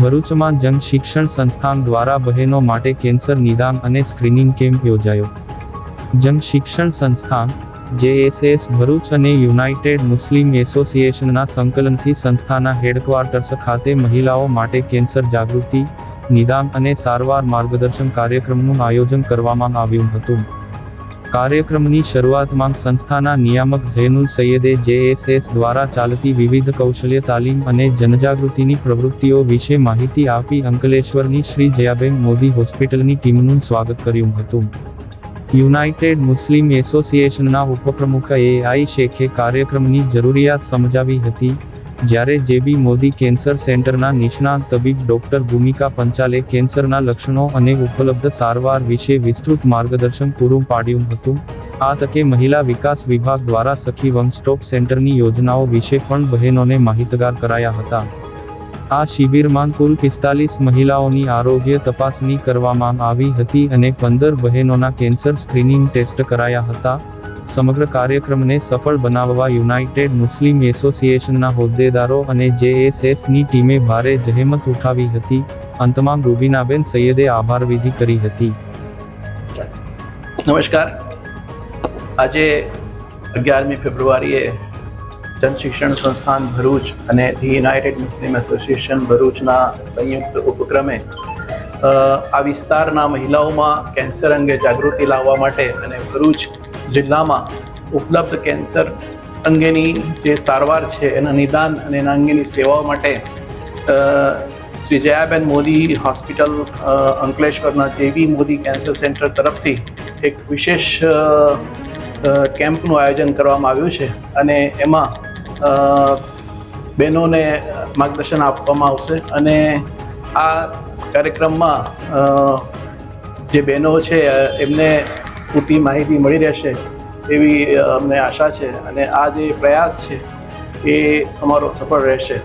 ભરૂચમાં જન શિક્ષણ સંસ્થાન દ્વારા બહેનો માટે કેન્સર નિદાન અને સ્ક્રીનિંગ કેમ્પ યોજાયો. જન શિક્ષણ સંસ્થાન, જેએસએસ ભરૂચ અને યુનાઇટેડ મુસ્લિમ એસોસિએશનના સંકલનથી સંસ્થાના હેડક્વાર્ટર્સ ખાતે મહિલાઓ માટે કેન્સર જાગૃતિ, નિદાન અને સારવાર માર્ગદર્શન કાર્યક્રમનું આયોજન કરવામાં આવ્યું હતું. કાર્યક્રમની શરૂઆતમાં સંસ્થાના નિયામક ઝૈનુલ સૈયદે જેએસએસ દ્વારા ચાલતી વિવિધ કૌશલ્ય તાલીમ અને જનજાગૃતિની પ્રવૃત્તિઓ વિશે માહિતી આપી અંકલેશ્વરની શ્રી જયાબેન મોદી હોસ્પિટલની ટીમનું સ્વાગત કર્યું હતું. યુનાઇટેડ મુસ્લિમ એસોસિએશનના ઉપપ્રમુખ એ આઈ શેખે કાર્યક્રમની જરૂરિયાત સમજાવી હતી. જ્યારે જેબી મોદી કેન્સર સેન્ટરના નિષ્ણાત તબીબ ડોક્ટર ભૂમિકા પંચાલે કેન્સરના લક્ષણો અને ઉપલબ્ધ સારવાર વિશે વિસ્તૃત માર્ગદર્શન પૂરું પાડ્યું હતું. આ તકે મહિલા વિકાસ વિભાગ દ્વારા સખી વન સ્ટોપ સેન્ટરની યોજનાઓ વિશે પણ બહેનોને માહિતગાર કરાયા હતા. આ શિબિરમાં કુલ પિસ્તાલીસ મહિલાઓની આરોગ્ય તપાસણી કરવામાં આવી હતી અને પંદર બહેનોના કેન્સર સ્ક્રીનિંગ ટેસ્ટ કરાયા હતા. સમગ્ર કાર્યક્રમને સફળ બનાવવા યુનાઇટેડ મુસ્લિમ એસોસિએશનના હોદ્દેદારો અને જેએસએસની ટીમે ભારે જહેમત ઉઠાવી હતી. અંતમાં રૂબીનાબેન સૈયદે આભાર વિધિ કરી હતી. નમસ્કાર. આજે અગિયારમી ફેબ્રુઆરીએ જનશિક્ષણ સંસ્થાન ભરૂચ અને ધી યુનાઇટેડ મુસ્લિમ એસોસિએશન ભરૂચના સંયુક્ત ઉપક્રમે આ વિસ્તારના મહિલાઓમાં કેન્સર અંગે જાગૃતિ લાવવા માટે અને ભરૂચ જિલ્લામાં ઉપલબ્ધ કેન્સર અંગેની જે સારવાર છે, એના નિદાન અને એના અંગેની સેવાઓ માટે શ્રી જયાબેન મોદી હોસ્પિટલ અંકલેશ્વરના જેવી મોદી કેન્સર સેન્ટર તરફથી એક વિશેષ કેમ્પનું આયોજન કરવામાં આવ્યું છે અને એમાં બહેનોને માર્ગદર્શન આપવામાં આવશે અને આ કાર્યક્રમમાં જે બહેનો છે એમને પૂરતી માહિતી મળી રહેશે એવી અમને આશા છે અને આ જે પ્રયાસ છે એ અમારો સફળ રહેશે.